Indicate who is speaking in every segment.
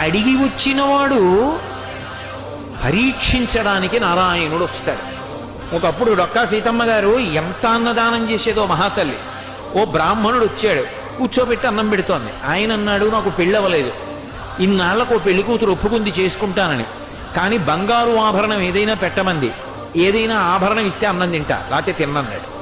Speaker 1: అడిగి వచ్చినవాడు పరీక్షించడానికి నారాయణుడు వస్తాడు. ఒకప్పుడు డొక్కా సీతమ్మ గారు ఎంత అన్నదానం చేసేదో మహాతల్లి. ఓ బ్రాహ్మణుడు వచ్చాడు. కూర్చోబెట్టి అన్నం పెడుతోంది. ఆయన అన్నాడు నాకు పెళ్ళవలేదు. ఇన్నాళ్ళకు ఓ పెళ్ళి కూతురు ఒప్పుకుంది చేసుకుంటానని. కానీ బంగారు ఆభరణం ఏదైనా పెట్టమంది. ఏదైనా ఆభరణం ఇస్తే అన్నం తింటా. లేకపోతే తిన్నన్నాడు.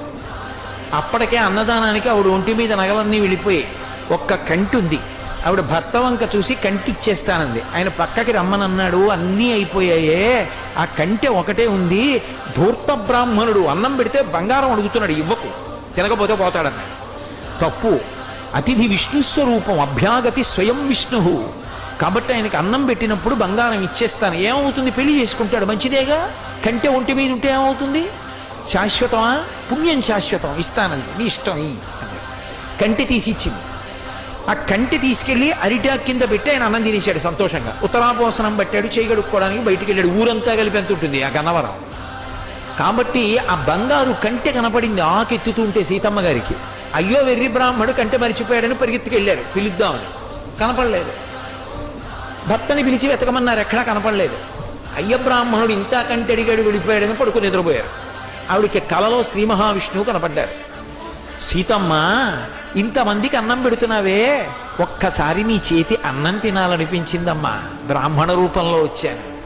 Speaker 1: అప్పటికే అన్నదానానికి ఆవిడ ఒంటి మీద నగలన్నీ వెళ్ళిపోయి ఒక్క కంటి ఉంది. ఆవిడ భర్త వంక చూసి కంటిచ్చేస్తానంది. ఆయన పక్కకి రమ్మనన్నాడు అన్నీ అయిపోయాయే. ఆ కంటె ఒకటే ఉంది. ధూర్త బ్రాహ్మణుడు అన్నం పెడితే బంగారం అడుగుతున్నాడు ఇవ్వకు. తినకపోతే పోతాడన్నాడు తప్పు. అతిథి విష్ణు స్వరూపం అభ్యాగతి స్వయం విష్ణు కాబట్టి ఆయనకి అన్నం పెట్టినప్పుడు బంగారం ఇచ్చేస్తాను. ఏమవుతుంది? పెళ్ళి చేసుకుంటాడు. మంచిదేగా? కంటే ఒంటి మీద ఉంటే ఏమవుతుంది? శాశ్వతమా? పుణ్యం శాశ్వతం. ఇస్తానంది. నీ ఇష్టం ఈ. కంటి తీసి ఇచ్చింది. ఆ కంటి తీసుకెళ్ళి అరిటా కింద పెట్టి ఆయన అన్నం తినేశాడు సంతోషంగా. ఉత్తరాపోసనం పట్టాడు చేయగడుక్కోవడానికి బయటికి వెళ్ళాడు. ఊరంతా కలిపి ఎంత ఉంటుంది ఆ గన్నవరం? కాబట్టి ఆ బంగారు కంటె కనపడింది ఆకెత్తుతుంటే సీతమ్మ గారికి. అయ్యో వెర్రి బ్రాహ్మడు కంటె మరిచిపోయాడని పరిగెత్తుకెళ్ళారు పిలుద్దామని కనపడలేదు. భర్తని పిలిచి వెతకమన్నారు. ఎక్కడా కనపడలేదు. అయ్య బ్రాహ్మణుడు ఇంత కంటి అడిగాడు వెళ్ళిపోయాడని పడుకుని నిద్రపోయారు. ఆవిడికి కలలో శ్రీ మహావిష్ణువు కనపడ్డారు. సీతమ్మ ఇంతమందికి అన్నం పెడుతున్నావే. ఒక్కసారి నీ చేతి అన్నం తినాలనిపించిందమ్మా. బ్రాహ్మణ రూపంలో వచ్చాను.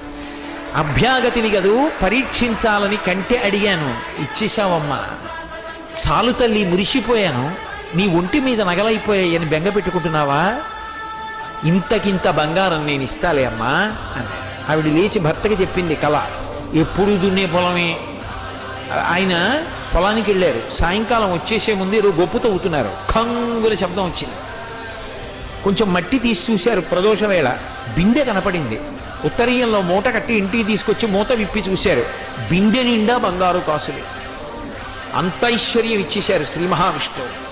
Speaker 1: అభ్యాగతిని కదూ పరీక్షించాలని కంటే అడిగాను. ఇచ్చేశావమ్మా. చాలు తల్లి మురిసిపోయాను. నీ ఒంటి మీద నగలైపోయాయని బెంగ పెట్టుకుంటున్నావా? ఇంతకింత బంగారం నేను ఇస్తాలే అమ్మా అని. ఆవిడ లేచి భర్తకి చెప్పింది కళ. ఎప్పుడు దున్నే పొలమే. ఆయన పొలానికి వెళ్ళారు. సాయంకాలం వచ్చేసే ముందు ఏదో గొప్పు తవ్వుతున్నారు కంగుల శబ్దం వచ్చింది. కొంచెం మట్టి తీసి చూశారు ప్రదోష వేళ. బిందె కనపడింది. ఉత్తరీయంలో మూట కట్టి ఇంటికి తీసుకొచ్చి మూత విప్పి చూశారు. బిందె నిండా బంగారు కాసులు. అంత ఐశ్వర్యం ఇచ్చేశారు శ్రీ మహావిష్ణువు.